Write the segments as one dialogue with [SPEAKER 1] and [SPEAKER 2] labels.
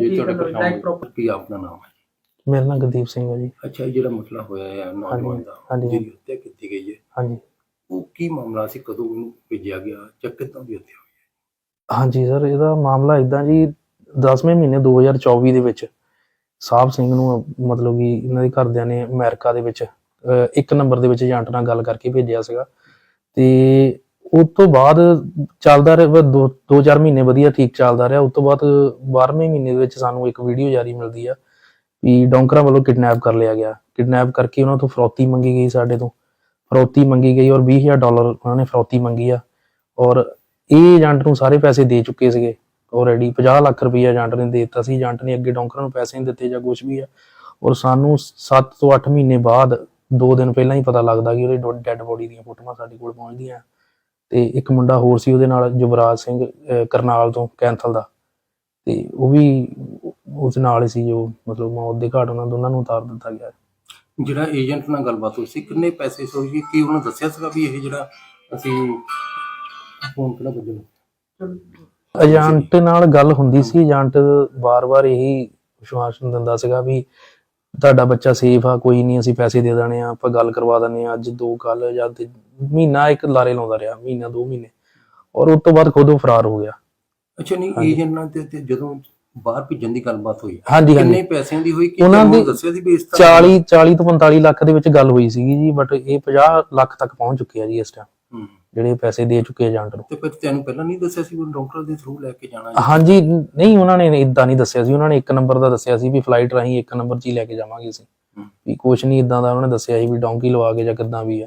[SPEAKER 1] ਜੀ ਤੁਹਾਡੇ ਪਛਾਣ ਕੀ ਆਪਣਾ ਨਾਮ? ਹੈ
[SPEAKER 2] ਮੇਰਾ ਨਾਮ ਗੁਰਦੀਪ ਸਿੰਘ ਹੈ ਜੀ।
[SPEAKER 1] ਅੱਛਾ ਇਹ ਜਿਹੜਾ ਮਸਲਾ ਹੋਇਆ ਹੈ ਨੌਜਵਾਨ ਦਾ
[SPEAKER 2] ਹਾਂਜੀ।
[SPEAKER 1] ਜਿਹਦੀ ਹੱਤਿਆ ਕੀਤੀ ਗਈ ਹੈ
[SPEAKER 2] ਹਾਂਜੀ।
[SPEAKER 1] ਉਹ ਕੀ ਮਾਮਲਾ ਸੀ? ਕਦੋਂ ਉਹਨੂੰ ਭੇਜਿਆ ਗਿਆ? ਜਾਂ ਕਿੱਦਾਂ ਦੀ ਹੱਤਿਆ ਹੋਈ
[SPEAKER 2] ਹਾਂਜੀ ਸਰ ਇਹਦਾ ਮਾਮਲਾ ਇਦਾਂ ਜੀ 10ਵੇਂ ਮਹੀਨੇ 2024 ਦੇ ਵਿੱਚ ਸਾਹਿਬ ਸਿੰਘ ਨੂੰ ਮਤਲਬ ਕਿ ਇਹਨਾਂ ਦੇ ਘਰਦਿਆਂ ਨੇ ਅਮਰੀਕਾ ਦੇ ਵਿੱਚ ਅਹ, ਇੱਕ ਨੰਬਰ ਦੇ ਵਿੱਚ ਏਜੰਟ ਨਾਲ ਗੱਲ ਕਰਕੇ ਭੇਜਿਆ ਸੀਗਾ। ਤੇ ਉਸ ਤੋਂ ਬਾਅਦ ਚੱਲਦਾ ਰਿਹਾ ਦੋ ਦੋ ਚਾਰ ਮਹੀਨੇ ਵਧੀਆ ਠੀਕ ਚੱਲਦਾ ਰਿਹਾ, ਉਸ ਤੋਂ ਬਾਅਦ 12ਵੇਂ ਮਹੀਨੇ ਦੇ ਵਿੱਚ ਸਾਨੂੰ ਇੱਕ ਵੀਡੀਓ ਜਾਰੀ ਮਿਲਦੀ ਆ ਵੀ ਡੌਂਕਰਾਂ ਵੱਲੋਂ ਕਿਡਨੈਪ ਕਰ ਲਿਆ ਗਿਆ। ਕਿਡਨੈਪ ਕਰਕੇ ਉਹਨਾਂ ਤੋਂ ਫਰੌਤੀ ਮੰਗੀ ਗਈ ਸਾਡੇ ਤੋਂ। ਫਰੌਤੀ ਮੰਗੀ ਗਈ ਔਰ 20000 ਡਾਲਰ ਉਹਨਾਂ ਨੇ ਫਰੌਤੀ ਮੰਗੀ ਆ। ਔਰ ਇਹ ਏਜੰਟ ਨੂੰ ਸਾਰੇ ਪੈਸੇ ਦੇ ਚੁੱਕੇ ਸੀਗੇ। ਆਲਰੇਡੀ 50 ਲੱਖ ਰੁਪਈਆ ਏਜੰਟ ਨੇ ਦੇ ਦਿੱਤਾ ਸੀ। ਏਜੰਟ ਨੇ ਅੱਗੇ ਡੌਂਕਰਾਂ ਨੂੰ ਪੈਸੇ ਨਹੀਂ ਦਿੱਤੇ ਜਾਂ ਕੁਝ ਵੀ ਆ। ਔਰ ਸਾਨੂੰ 7 ਤੋਂ 8 ਮਹੀਨੇ ਬਾਅਦ 2 ਦਿਨ ਪਹਿਲਾਂ ਹੀ ਪਤਾ ਲੱਗਦਾ ਕਿ ਉਹਦੇ ਡੈੱਡ ਬੋਡੀ ਦੀਆਂ ਫੋਟੋਆਂ ਸਾਡੇ ਕੋਲ ਪਹੁੰਚਦੀਆਂ। ਤੇ ਇੱਕ ਮੁੰਡਾ ਹੋਰ ਸੀ ਉਹਦੇ ਨਾਲ ਯੁਵਰਾਜ ਸਿੰਘ ਕਰਨਾਲ ਤੋਂ ਕੈਂਥਲ ਦਾ। ਤੇ ਉਹ ਵੀ ਉਸ ਨਾਲ ਹੀ ਸੀ ਜੋ ਮਤਲਬ ਮੌਤ ਦੇ ਘਾਟ ਉਹਨਾਂ ਦੋਨਾਂ ਨੂੰ ਉਤਾਰ ਦਿੱਤਾ ਗਿਆ।
[SPEAKER 1] ਜਿਹੜਾ ਏਜੰਟ ਨਾਲ ਗੱਲਬਾਤ ਹੋਈ ਸੀ ਕਿੰਨੇ ਪੈਸੇ ਸੋਈ ਕੀ ਉਹਨਾਂ ਦੱਸਿਆ ਸੀਗਾ ਵੀ ਇਹ ਜਿਹੜਾ ਅਸੀਂ ਫੋਨ ਕਿਹੜਾ ਬੱਜਣਾ
[SPEAKER 2] ਏਜੰਟ ਨਾਲ ਗੱਲ ਹੁੰਦੀ ਸੀ। ਏਜੰਟ ਵਾਰ-ਵਾਰ ਇਹੀ ਵਿਸ਼ਵਾਸਨ ਦਿੰਦਾ ਸੀਗਾ ਵੀ ਤੁਹਾਡਾ ਬੱਚਾ ਸੇਫ ਆ ਕੋਈ ਨਹੀਂ ਅਸੀਂ ਪੈਸੇ ਦੇ ਦੇਣੇ ਆ ਆਪਾਂ ਗੱਲ ਕਰਵਾ ਦਿੰਦੇ ਆ ਅੱਜ ਦੋ ਕੱਲ ਜਾਂ ਤੇ ਮਹੀਨਾ ਇੱਕ ਲਾਰੇ ਲਾਉਂਦਾ ਰਿਹਾ ਮਹੀਨਾ ਦੋ ਮਹੀਨੇ। ਔਰ ਉਸ ਤੋਂ ਬਾਅਦ ਖੁਦ ਉਹ ਫਰਾਰ ਹੋ ਗਿਆ।
[SPEAKER 1] ਅੱਛਾ ਨਹੀਂ ਏਜੰਟ ਨਾਲ ਤੇ ਤੇ ਜਦੋਂ ਬਾਹਰ ਭੇਜਣ ਦੀ ਗੱਲਬਾਤ ਹੋਈ
[SPEAKER 2] ਹਾਂਜੀ
[SPEAKER 1] ਕਿੰਨੇ ਪੈਸਿਆਂ ਦੀ ਹੋਈ ਕਿ
[SPEAKER 2] ਉਹਨਾਂ ਦੀ
[SPEAKER 1] ਦੱਸਿਆ ਸੀ ਵੀ ਇਸ ਤਰ੍ਹਾਂ
[SPEAKER 2] 40 40 ਤੋਂ 45 ਲੱਖ ਦੇ ਵਿੱਚ ਗੱਲ ਹੋਈ ਸੀਗੀ ਜੀ ਬਟ ਇਹ 50 ਲੱਖ ਤੱਕ ਪਹੁੰਚ ਚੁੱਕੇ ਆ ਜੀ ਇਸ ਟਾਈਮ। ਜਿਹੜੇ ਪੈਸੇ ਦੇ ਚੁੱਕੇ ਏਜੰਟ ਨੂੰ।
[SPEAKER 1] ਤੇ ਫਿਰ ਤੈਨੂੰ ਪਹਿਲਾਂ ਨਹੀਂ ਦੱਸਿਆ ਸੀ ਵੀ ਡਾਕਟਰ ਦੇ ਥਰੂ ਲੈ ਕੇ ਜਾਣਾ?
[SPEAKER 2] ਹਾਂਜੀ ਨਹੀਂ ਉਹਨਾਂ ਨੇ ਇਦਾਂ ਨਹੀਂ ਦੱਸਿਆ ਸੀ। ਉਹਨਾਂ ਨੇ ਇੱਕ ਨੰਬਰ ਦਾ ਦੱਸਿਆ ਸੀ ਵੀ ਫਲਾਈਟ ਰਾਹੀਂ ਇੱਕ ਨੰਬਰ 'ਚ ਹੀ ਲੈ ਕੇ ਜਾਵਾਂਗੇ ਅਸੀਂ। ਵੀ ਕੁਛ ਨਹੀਂ ਇਦਾਂ ਦਾ ਉਹਨਾਂ ਨੇ ਦੱਸਿਆ ਸੀ ਵੀ ਡੌਂਕੀ ਲਵਾ ਕੇ ਜਾਂ ਕਿੱਦਾਂ ਵੀ ਆ।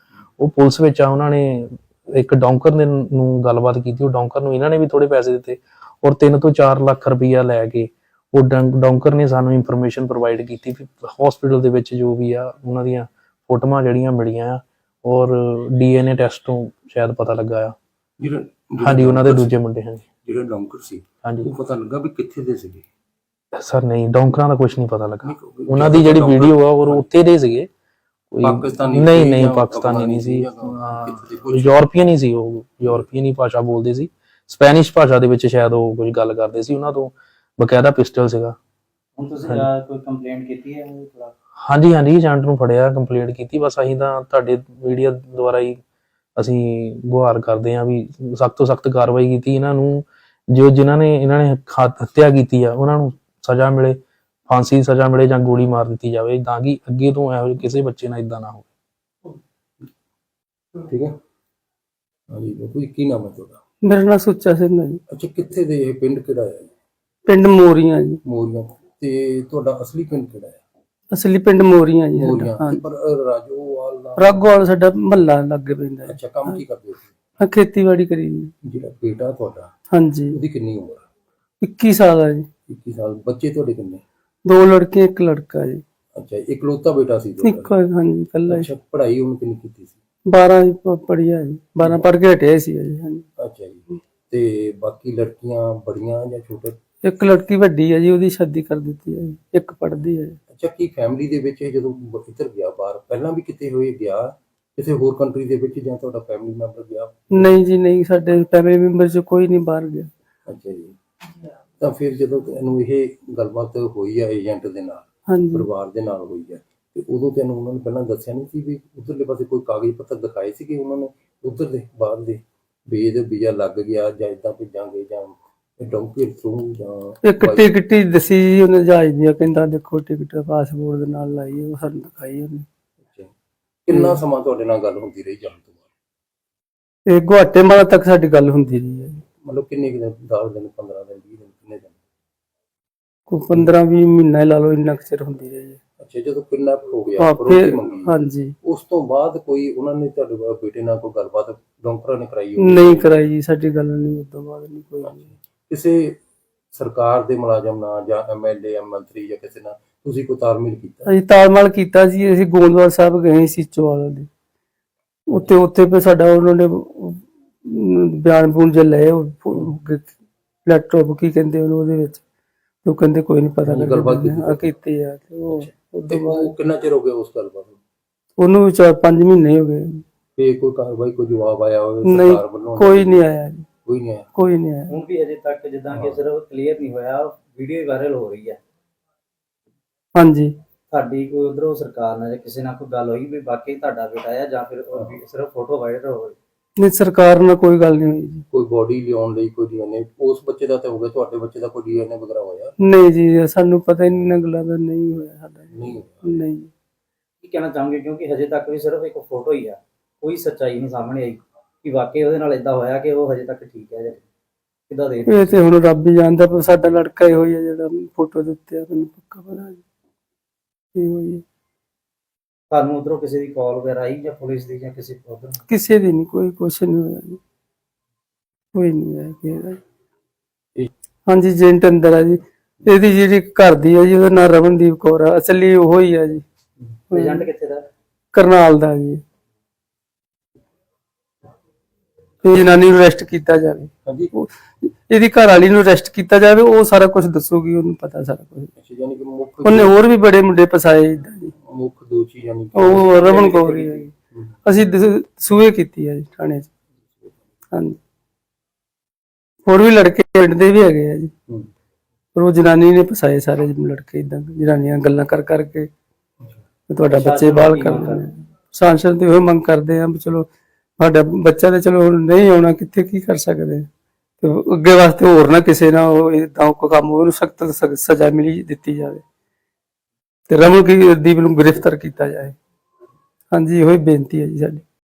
[SPEAKER 2] ਉਹ ਪੁਲਿਸ ਵਿੱਚ ਆ ਉਹਨਾਂ ਨੇ ਇੱਕ ਡੌਂਕਰ ਨੇ ਨੂੰ ਗੱਲਬਾਤ ਕੀਤੀ ਉਹ ਡੌਂਕਰ ਨੂੰ ਇਹਨਾਂ ਨੇ ਵੀ ਥੋੜੇ ਪੈਸੇ ਦਿੱਤੇ ਔਰ 3 ਤੋਂ 4 ਲੱਖ ਰੁਪਈਆ ਲੈ ਕੇ ਉਹ ਡੌਂਕਰ ਨੇ ਸਾਨੂੰ ਇਨਫੋਰਮੇਸ਼ਨ ਪ੍ਰੋਵਾਈਡ ਕੀਤੀ ਵੀ ਹਸਪੀਟਲ ਦੇ ਵਿੱਚ ਜੋ ਵੀ ਆ ਉਹਨਾਂ ਦੀਆਂ ਫੋਟੋਆਂ ਜਿਹੜੀਆਂ ਮਿਲੀਆਂ ਆ ਔਰ ਡੀਐਨਏ ਟੈਸਟ ਤੋਂ ਸ਼ਾਇਦ ਪਤਾ ਲੱਗਾ ਆ। ਹਾਂਜੀ ਉਹਨਾਂ ਦੇ ਦੂਜੇ ਮੁੰਡੇ ਹਾਂਜੀ।
[SPEAKER 1] ਜਿਹੜਾ ਡਾਕਟਰ ਸੀ
[SPEAKER 2] ਹਾਂਜੀ।
[SPEAKER 1] ਉਹ ਪਤਾ ਲੱਗਾ ਵੀ ਕਿੱਥੇ ਦੇ ਸੀਗੇ?
[SPEAKER 2] ਸਰ ਨਹੀਂ ਡੌਂਕਰਾਂ ਦਾ ਕੁਝ ਨਹੀਂ ਪਤਾ ਲੱਗਾ। ਉਹਨਾਂ ਦੀ ਜਿਹੜੀ ਵੀਡੀਓ ਆ ਉਹ ਉੱਥੇ ਦੇ ਸੀਗੇ। ਕੋਈ
[SPEAKER 1] ਪਾਕਿਸਤਾਨੀ
[SPEAKER 2] ਨਹੀਂ ਨਹੀਂ ਪਾਕਿਸਤਾਨੀ ਨਹੀਂ ਸੀ? ਯੂਰਪੀਅਨ ਹੀ ਸੀ ਉਹ ਯੂਰਪੀਅਨ ਹੀ ਭਾਸ਼ਾ ਬੋਲਦੇ ਸੀ। ਸਪੈਨਿਸ਼ ਭਾਸ਼ਾ ਦੇ ਵਿੱਚ ਸ਼ਾਇਦ ਉਹ ਕੁਝ ਗੱਲ ਕਰਦੇ ਸੀ ਉਹਨਾਂ ਤੋਂ ਬਕਾਇਦਾ ਪਿਸਟਲ ਸੀਗਾ।
[SPEAKER 3] ਹੁਣ ਤੁਸੀਂ ਕੋਈ ਕੰਪਲੇਂਟ ਕੀਤੀ ਹੈ ਉਹ ਥੋੜਾ
[SPEAKER 2] ਹਾਂਜੀ ਹਾਂਜੀ ਏਜੰਟ ਨੂੰ ਫੜਿਆ ਕੰਪਲੇਂਟ ਕੀਤੀ ਬਸ ਅਸੀਂ ਤਾਂ ਤੁਹਾਡੇ ਮੀਡੀਆ ਦੁਆਰਾ ਹੀ ਅਸੀਂ ਗੁਹਾਰ ਕਰਦੇ ਹਾਂ ਵੀ ਸਖਤ ਤੋਂ ਸਖਤ ਕਾਰਵਾਈ ਕੀਤੀ ਇਹਨਾਂ ਨੂੰ। ਜੋ ਜਿਨ੍ਹਾਂ ਨੇ ਇਹਨਾਂ ਨੇ ਹੱਤਿਆ ਕੀਤੀ ਆ ਉਹਨਾਂ ਨੂੰ ਸਜ਼ਾ ਮਿਲੇ। ਫਾਂਸੀ ਦੀ ਸਜ਼ਾ ਮਿਲੇ ਜਾਂ ਗੋਲੀ ਮਾਰ ਦਿੱਤੀ ਜਾਵੇ ਤਾਂ ਕਿ ਅੱਗੇ ਤੋਂ ਇਹੋ ਜਿਹੇ ਕਿਸੇ ਬੱਚੇ ਨਾਲ ਇਦਾਂ ਨਾ ਹੋਵੇ।
[SPEAKER 1] ਠੀਕ ਹੈ। ਹਾਂਜੀ ਬਾਪੂ ਜੀ, ਕੀ ਨਾਮ ਹੈ ਤੁਹਾਡਾ?
[SPEAKER 4] ਮੇਰਾ ਨਾਮ ਸੁੱਚਾ ਸਿੰਘ ਹੈ ਜੀ।
[SPEAKER 1] ਅੱਛਾ ਕਿੱਥੇ ਦੇ ਇਹ ਪਿੰਡ ਕਿਹੜਾ ਹੈ?
[SPEAKER 4] ਪਿੰਡ ਮੋਰੀਆਂ ਜੀ।
[SPEAKER 1] ਮੋਰੀਆਂ। ਤੇ ਤੁਹਾਡਾ ਅਸਲੀ ਪਿੰਡ ਕਿਹੜਾ ਹੈ?
[SPEAKER 4] ਅਸਲੀ ਪਿੰਡ ਮੋਰੀਆਂ ਜੀ ਸਾਡਾ
[SPEAKER 1] ਮੋਰੀਆਂ।
[SPEAKER 4] ਹਾਂ।
[SPEAKER 1] ਪਰ ਅ, ਰਾਜੋਵਾਲ ਦਾ
[SPEAKER 4] ਰਾਗੋਵਾਲ ਸਾਡਾ ਮਹੱਲਾ ਲੱਗੇ ਪੈਂਦਾ ਹੈ।
[SPEAKER 1] ਅੱਛਾ ਕੰਮ ਕੀ ਕਰਦੇ ਸੀ
[SPEAKER 4] ਹਾਂ ਖੇਤੀਬਾੜੀ ਕਰੀ ਜੀ।
[SPEAKER 1] ਜਿਹੜਾ ਬੇਟਾ ਤੁਹਾਡਾ
[SPEAKER 4] ਹਾਂਜੀ।
[SPEAKER 1] ਉਹਦੀ ਕਿੰਨੀ ਉਮਰ? ਹੈ
[SPEAKER 4] 21 ਸਾਲ ਹੈ ਜੀ।
[SPEAKER 1] 21 ਸਾਲ। ਬੱਚੇ ਤੁਹਾਡੇ ਕਿੰਨੇ?
[SPEAKER 4] ਦੋ ਲੜਕੀਆਂ ਇੱਕ ਲੜਕਾ ਜੀ।
[SPEAKER 1] ਅੱਛਾ ਇਕਲੌਤਾ ਬੇਟਾ ਸੀ ਤੁਹਾਡਾ।
[SPEAKER 4] ਇੱਕ ਹਾਂਜੀ ਕੱਲਾ
[SPEAKER 1] ਅੱਛਾ ਪੜ੍ਹਾਈ ਉਹਨੇ ਕਿੰਨੀ ਕੀਤੀ ਸੀ?
[SPEAKER 4] 12 ਹੀ ਪ- ਪੜ੍ਹਿਆ ਜੀ। 12 ਪੜ੍ਹ ਕੇ ਹਟਿਆ ਸੀ ਜੀ ਹਾਂਜੀ।
[SPEAKER 1] ਅੱਛਾ ਜੀ। ਤੇ ਬਾਕੀ ਲੜਕੀਆਂ ਬੜੀਆਂ ਜਾਂ ਛੋਟੇ?
[SPEAKER 4] ਇੱਕ ਲੜਕੀ ਵੱਡੀ ਹੈ ਜੀ ਉਹਦੀ ਸ਼ਾਦੀ ਕਰ ਦਿੱਤੀ ਹੈ ਜੀ। ਇੱਕ ਪੜ੍ਹਦੀ ਹੈ ਜੀ।
[SPEAKER 1] ਅੱਛਾ ਕੀ ਫੈਮਿਲੀ ਦੇ ਵਿੱਚ ਇਹ ਜਦੋਂ ਬ- ਇੱਧਰ ਗਿਆ ਬਾਹਰ ਪਹਿਲਾਂ ਵੀ ਕਿਤੇ ਹੋਏ ਗਿਆ? ਕਿਸੇ ਹੋਰ ਕੰਟਰੀ ਦੇ ਵਿੱਚ ਜਾਂ ਤੁਹਾਡਾ ਫੈਮਿਲੀ ਮੈਂਬਰ ਗਿਆ?
[SPEAKER 4] ਨਹੀਂ ਜੀ ਨਹੀਂ ਸਾਡੇ ਫੈਮਿਲੀ ਮੈਂਬਰ ਚ ਕੋਈ ਨਹੀਂ ਬਾਹਰ ਗਿਆ।
[SPEAKER 1] ਅੱਛਾ ਜੀ। ਤਾਂ ਫਿਰ ਜਦੋਂ ਤੈਨੂੰ ਇਹ ਗੱਲਬਾਤ ਹੋਈ ਆ ਏਜੰਟ ਦੇ ਨਾਲ
[SPEAKER 4] ਹਾਂਜੀ।
[SPEAKER 1] ਪਰਿਵਾਰ ਦੇ ਨਾਲ ਹੋਈ ਹੈ ਤੇ ਉਦੋਂ ਤੈਨੂੰ ਉਹਨਾਂ ਨੇ ਪਹਿਲਾਂ ਦੱਸਿਆ ਨਹੀਂ ਸੀ ਵੀ ਉਧਰਲੇ ਪਾਸੇ ਕੋਈ ਕਾਗਜ਼ ਪੱਤਰ ਦਿਖਾਏ ਸੀ ਕਿ ਉਹਨਾਂ ਨੇ ਉਧਰ ਦੇ ਬਾਹਰ ਦੇ ਵੀ ਇਹਦੇ ਵੀਜ਼ਾ ਲੱਗ ਗਿਆ ਜਾਂ ਇਦਾਂ ਭੇਜਾਂਗੇ ਜਾਂ ਡੌਂਕੀ ਥਰੂ ਜਾਂ
[SPEAKER 4] ਇੱਕ ਟਿਕਟ ਹੀ ਦੱਸੀ ਉਹਨੇ ਜਹਾਜ਼ ਦੀ ਕਹਿੰਦਾ ਦੇਖੋ ਟਿਕਟ ਪਾਸਪੋਰਟ ਦੇ ਨਾਲ ਲਾਈ ਉਹ ਸਾਨੂੰ ਦਿਖਾਈ ਉਹਨੇ।
[SPEAKER 1] ਕਿੰਨਾ ਸਮਾਂ ਤੁਹਾਡੇ ਨਾਲ ਗੱਲ ਹੁੰਦੀ ਰਹੀ ਜਾਣ ਤੋਂ ਬਾਅਦ?
[SPEAKER 4] ਗੁਆਟੇਮਾਲਾ ਤੱਕ ਸਾਡੀ ਗੱਲ ਹੁੰਦੀ ਰਹੀ ਹੈ
[SPEAKER 1] ਮਤਲਬ ਕਿੰਨੇ ਦਿਨ 10 ਦਿਨ 15 ਦਿਨ 20 ਦਿਨ ਕਿੰਨੇ ਦਿਨ?
[SPEAKER 4] ਕੋਈ 15 20 ਮਹੀਨਾ ਲਾ ਲਓ ਇੰਨਾ ਕੁ ਚਿਰ ਹੁੰਦੀ ਰਹੀ ਹੈ।
[SPEAKER 1] ਅੱਛਾ ਜਦੋਂ ਕਿਡਨੈਪ ਹੋ ਗਿਆ
[SPEAKER 4] ਹਾਂ ਫਿਰ
[SPEAKER 1] ਮੰਗੀ।
[SPEAKER 4] ਹਾਂਜੀ।
[SPEAKER 1] ਉਸ ਤੋਂ ਬਾਅਦ ਕੋਈ ਉਹਨਾਂ ਨੇ ਤੁਹਾਡੇ ਬੇਟੇ ਨਾਲ ਕੋਈ ਗੱਲਬਾਤ ਡਾਕਟਰਾਂ ਨੇ ਕਰਾਈ ਹੋਵੇ?
[SPEAKER 4] ਨਹੀਂ ਕਰਾਈ ਜੀ ਸਾਡੀ ਗੱਲ ਨਹੀਂ ਉਸ ਤੋਂ ਬਾਅਦ ਨਹੀਂ ਕੋਈ।
[SPEAKER 1] ਕਿਸੇ ਸਰਕਾਰ ਦੇ ਮੁਲਾਜ਼ਮ ਨਾਲ ਜਾਂ ਐਮਐਲਏ ਜਾਂ ਮੰਤਰੀ ਜਾਂ ਕਿਸੇ ਨਾਲ ਤੁਸੀਂ ਕੋਈ ਤਾਲਮੇਲ ਕੀਤਾ?
[SPEAKER 4] ਅਸੀਂ ਤਾਲਮਾਲ ਕੀਤਾ ਜੀ ਅਸੀਂ ਗੋਂਦਵਾਲ ਸਾਹਿਬ ਗਏ ਸੀ ਚੋਵਾਲ ਦੇ। ਉੱਤੇ ਉੱਥੇ ਪੇ ਸਾਡਾ ਉਹਨਾਂ ਨੇ ਅਮ, ਬਿਆਨ ਬੂਨ ਜੇ ਲਏ ਲੈਪਟਾਪ ਕੀ ਕਹਿੰਦੇ ਉਹਨੂੰ ਉਹਦੇ ਵਿੱਚ? ਉਹ ਕਹਿੰਦੇ ਕੋਈ ਨਹੀਂ ਪਤਾ
[SPEAKER 1] ਗੱਲਬਾਤ ਕੀਤੀ।
[SPEAKER 4] ਆ। ਕੀਤੀ। ਆ ਤੇ ਉਹ
[SPEAKER 1] ਤੋਂ
[SPEAKER 4] ਬਾਅਦ
[SPEAKER 1] ਉਹ ਕਿੰਨਾ ਚਿਰ ਹੋ ਗਿਆ ਉਸ ਗੱਲਬਾਤ ਨੂੰ?
[SPEAKER 4] ਉਹਨੂੰ ਵੀ ਚਾਰ ਪੰਜ ਮਹੀਨੇ ਹੋ ਗਏ।
[SPEAKER 1] ਤੇ ਕੋਈ ਕਾਰਵਾਈ ਕੋਈ ਜਵਾਬ ਆਇਆ ਹੋਵੇ
[SPEAKER 4] ਨਹੀਂ
[SPEAKER 1] ਸਰਕਾਰ ਵੱਲੋਂ?
[SPEAKER 4] ਕੋਈ ਨਹੀਂ ਆਇਆ ਜੀ।
[SPEAKER 1] ਕੋਈ ਨਹੀਂ ਆਇਆ।
[SPEAKER 4] ਕੋਈ ਨਹੀਂ ਆਇਆ।
[SPEAKER 3] ਹੁਣ ਵੀ ਅਜੇ ਤੱਕ ਜਿੱਦਾਂ ਕਿ ਸਿਰਫ ਕਲੀਅਰ ਨਹੀਂ ਹੋਇਆ ਵੀਡੀਓ ਵਾਇਰਲ ਹੋ ਰਹੀ ਹੈ
[SPEAKER 4] ਹਾਂਜੀ।
[SPEAKER 3] ਸਾਡੀ ਕੋਈ ਉਧਰੋਂ ਸਰਕਾਰ ਨਾਲ ਜਾਂ ਕਿਸੇ ਨਾਲ ਕੋਈ ਗੱਲ ਹੋਈ ਵੀ ਬਾਕੀ ਤੁਹਾਡਾ ਬੇਟਾ ਆ ਜਾਂ ਫਿਰ ਉਹ ਵੀ ਸਿਰਫ ਫੋਟੋ ਵਾਇਰਲ ਹੋ ਰਹੀ?
[SPEAKER 4] ਨਹੀਂ ਸਰਕਾਰ ਨਾਲ ਕੋਈ ਗੱਲ ਨਹੀਂ ਹੋਈ ਜੀ।
[SPEAKER 1] ਕੋਈ ਬੋਡੀ ਲਿਆਉਣ ਲਈ ਕੋਈ ਡੀਐਨਏ ਉਸ ਬੱਚੇ ਦਾ ਤਾਂ ਹੋ ਗਿਆ ਤੁਹਾਡੇ ਬੱਚੇ ਦਾ ਕੋਈ ਡੀਐਨਏ ਵਗੈਰਾ ਹੋਇਆ?
[SPEAKER 4] ਨਹੀਂ ਜੀ ਸਾਨੂੰ ਪਤਾ ਹੀ ਨਹੀਂ ਇਹਨਾਂ ਗੱਲਾਂ ਦਾ ਨਹੀਂ ਹੋਇਆ ਸਾਡਾ।
[SPEAKER 1] ਨਹੀਂ ਹੋਇਆ।
[SPEAKER 4] ਨਹੀਂ
[SPEAKER 3] ਕੀ ਕਹਿਣਾ ਚਾਹੋਗੇ? ਕਿਉਂਕਿ ਹਜੇ ਤੱਕ ਵੀ ਸਿਰਫ ਇੱਕ ਫੋਟੋ ਹੀ ਆ ਕੋਈ ਸੱਚਾਈ ਨਹੀਂ ਸਾਹਮਣੇ ਆਈ ਕਿ ਵਾਕਈ ਉਹਦੇ ਨਾਲ ਇਦਾਂ ਹੋਇਆ ਕਿ ਉਹ ਹਜੇ ਤੱਕ ਠੀਕ ਹੈ ਜਾਂ ਕਿੱਦਾਂ ਦੇ
[SPEAKER 4] ਇਹ ਤੇ ਹੁਣ ਰੱਬ ਹੀ ਜਾਣਦਾ ਪਰ ਸਾਡਾ ਲੜਕਾ ਹੀ ਹੋਈ ਹੈ ਜਿਹੜਾ ਫੋਟੋ ਦੇ ਉੱਤੇ ਆ ਮੈਨੂੰ ਪੱਕਾ ਪਤਾ ਜੀ। ਇਹ ਹੋਈ ਹੈ।
[SPEAKER 3] ਤੁਹਾਨੂੰ ਉਧਰੋਂ ਕਿਸੇ ਦੀ ਕਾਲ ਵਗੈਰਾ ਆਈ ਜਾਂ ਪੁਲਿਸ ਦੀ ਜਾਂ ਕਿਸੇ ਉਧਰ?
[SPEAKER 4] ਕਿਸੇ ਦੀ ਨਹੀਂ ਕੋਈ ਕੁਛ ਨਹੀਂ ਹੋਇਆ ਜੀ। ਕੋਈ ਨਹੀਂ ਹੈ ਕਿਸੇ ਦਾ ਹਾਂਜੀ ਜੈਂਟ ਅੰਦਰ ਆ ਜੀ। ਇਹਦੀ ਜਿਹੜੀ ਘਰ ਦੀ ਹੈ ਜੀ ਉਹਦਾ ਨਾਮ ਰਮਨਦੀਪ ਕੌਰ ਆ। ਅਸਲੀ ਉਹ ਹੀ ਆ ਜੀ।
[SPEAKER 3] ਏਜੰਟ ਕਿੱਥੇ ਦਾ?
[SPEAKER 4] ਕਰਨਾਲ ਦਾ ਜੀ। ਇਹ ਜਨਾਨੀ ਨੂੰ ਅਰੈਸਟ ਕੀਤਾ ਜਾਵੇ। ਇਹਦੀ ਘਰ ਵਾਲੀ ਨੂੰ ਅਰੈਸਟ ਕੀਤਾ ਜਾਵੇ ਉਹ ਸਾਰਾ ਕੁਝ ਦੱਸੂਗੀ ਉਹਨੂੰ ਪਤਾ ਸਾਰਾ ਕੁਝ
[SPEAKER 1] ਅੱਛਾ ਯਾਨੀ ਕਿ ਮੁੱਖ
[SPEAKER 4] ਉਹਨੇ ਹੋਰ ਵੀ ਬੜੇ ਮੁੰਡੇ ਫਸਾਏ ਇਦਾਂ ਜੀ।
[SPEAKER 1] ਮੁੱਖ ਦੋਸ਼ੀ ਯਾਨੀ ਕਿ
[SPEAKER 4] ਉਹ ਰਮਨ ਕੌਰ ਹੀ ਹੈ। ਜੀ ਅਸੀਂ ਦਸ- ਸੂਏ ਕੀਤੀ ਹੈ ਜੀ ਥਾਣੇ 'ਚ। ਹਾਂਜੀ। ਹੋਰ ਵੀ ਲੜਕੇ ਪਿੰਡ ਦੇ ਵੀ ਹੈਗੇ ਆ ਜੀ।
[SPEAKER 1] ਹੂੰ।
[SPEAKER 4] ਪਰ ਉਹ ਜਨਾਨੀ ਨੇ ਫਸਾਏ ਸਾਰੇ ਲੜਕੇ ਇਦਾਂ ਜਨਾਨੀਆਂ ਗੱਲਾਂ ਕਰ ਕਰਕੇ ਵੀ ਤੁਹਾਡਾ ਬੱਚੇ ਬਾਹਰ ਕਰ ਦੇਣੇ ਸਾਂਸਦ ਤੇ ਉਹ ਮੰਗ ਕਰਦੇ ਆ ਵੀ ਚਲੋ ਸਾਡਾ ਬੱਚਾ ਤੇ ਚਲੋ ਹੁਣ ਨਹੀਂ ਆਉਣਾ ਕਿੱਥੇ ਕੀ ਕਰ ਸਕਦੇ ਤੇ ਅੱਗੇ ਵਾਸਤੇ ਹੋਰ ਨਾ ਕਿਸੇ ਨਾਲ ਉਹ ਇਦਾਂ ਕੋ ਕੰਮ ਉਹਨੂੰ ਸਖਤ ਸਜ਼ਾ ਮਿਲੀ ਦਿੱਤੀ ਜਾਵੇ। ਤੇ ਰਮਨ ਕੀ ਦੀਪ ਨੂੰ ਗ੍ਰਿਫਤਾਰ ਕੀਤਾ ਜਾਏ। ਹਾਂਜੀ ਇਹੋ ਹੀ ਬੇਨਤੀ ਹੈ ਜੀ ਸਾਡੀ।